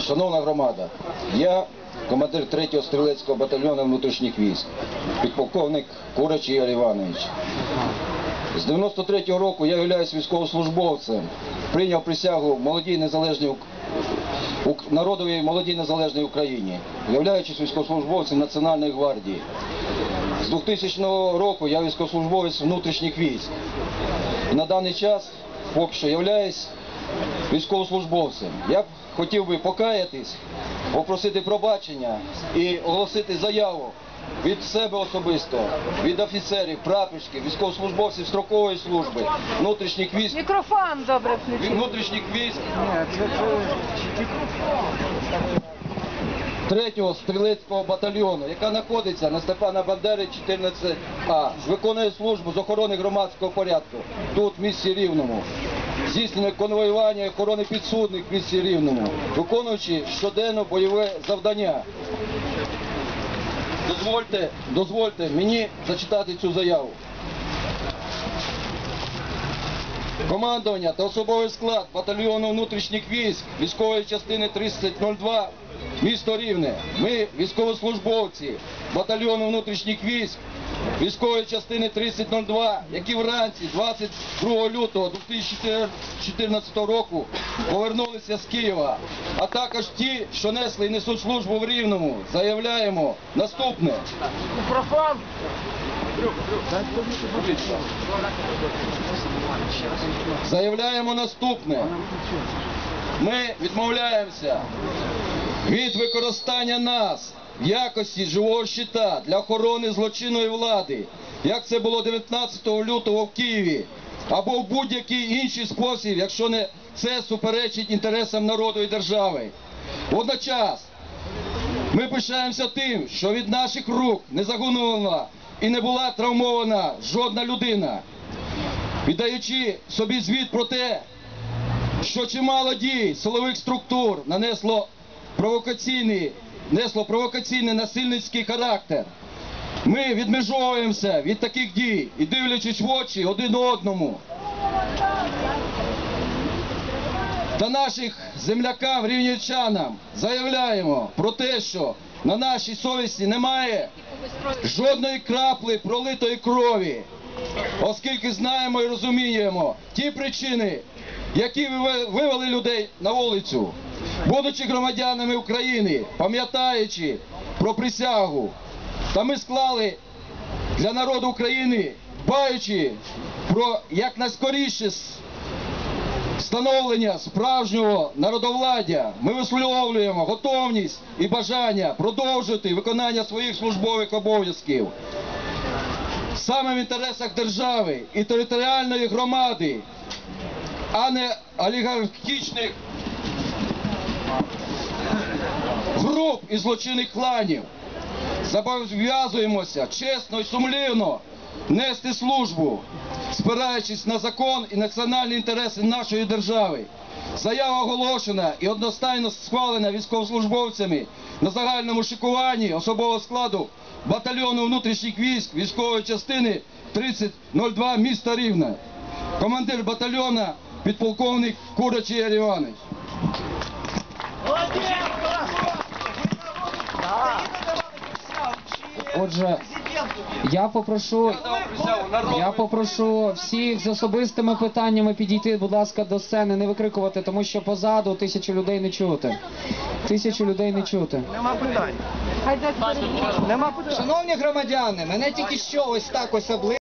Шановна громада, я командир 3-го стрілецького батальйону внутрішніх військ, підполковник Курач Ігор Іванович. З 93-го року я являюсь військовослужбовцем, прийняв присягу молодій незалежній народовій молодій незалежній Україні, являючись військовослужбовцем Національної гвардії. З 2000 року я військовослужбовець внутрішніх військ. На даний час поки що являюсь військовослужбовцем. Я б хотів би покаятись, попросити пробачення і оголосити заяву від себе особисто, від офіцерів, прапорщиків, військовослужбовців строкової служби, внутрішніх військ, Мікрофон добре включіть. внутрішніх військ. Третього стрілецького батальйону, яка знаходиться на Степана Бандери 14А, виконує службу з охорони громадського порядку тут, в місті Рівному. Здійснює конвоювання і охорони підсудних в місті Рівному, виконуючи щоденно бойове завдання. Дозвольте, дозвольте мені зачитати цю заяву. Командування та особовий склад батальйону внутрішніх військ військової частини 3002 місто Рівне. Ми військовослужбовці батальйону внутрішніх військ військової частини 3002, які вранці 22 лютого 2014 року повернулися з Києва, а також ті, що несли і несуть службу в Рівному, заявляємо наступне. Мікрофон. Заявляємо наступне. Ми відмовляємося від використання нас якості живого щита для охорони злочинної влади, як це було 19 лютого в Києві, або в будь-який інший спосіб, якщо не це суперечить інтересам народу і держави. Водночас ми пишаємося тим, що від наших рук не загинула і не була травмована жодна людина, віддаючи собі звіт про те, що чимало дій силових структур нанесло провокаційний, несло провокаційний насильницький характер. Ми відмежовуємося від таких дій і дивлячись в очі один одному. Та наших землякам, рівнячанам заявляємо про те, що на нашій совісті немає жодної крапли пролитої крові, оскільки знаємо і розуміємо ті причини, які виве- вивели людей на вулицю, будучи громадянами України, пам'ятаючи про присягу, та ми склали для народу України, дбаючи про якнайскоріше встановлення справжнього народовладдя, ми висловлюємо готовність і бажання продовжити виконання своїх службових обов'язків. Саме в інтересах держави і територіальної громади, а не олігархічних груп і злочинних кланів. Зобов'язуємося чесно і сумлінно нести службу, спираючись на закон і національні інтереси нашої держави. Заява оголошена і одностайно схвалена військовослужбовцями на загальному шикуванні особового складу батальйону внутрішніх військ військової частини 3002 міста Рівне. Командир батальйона підполковник Курач Ігор Іванович. Отже, я попрошу, я попрошу всіх з особистими питаннями підійти, будь ласка, до сцени, не викрикувати, тому що позаду тисячу людей не чути. Тисячу людей не чути. Десь перейде. Шановні громадяни, мене тільки що ось так ось обли.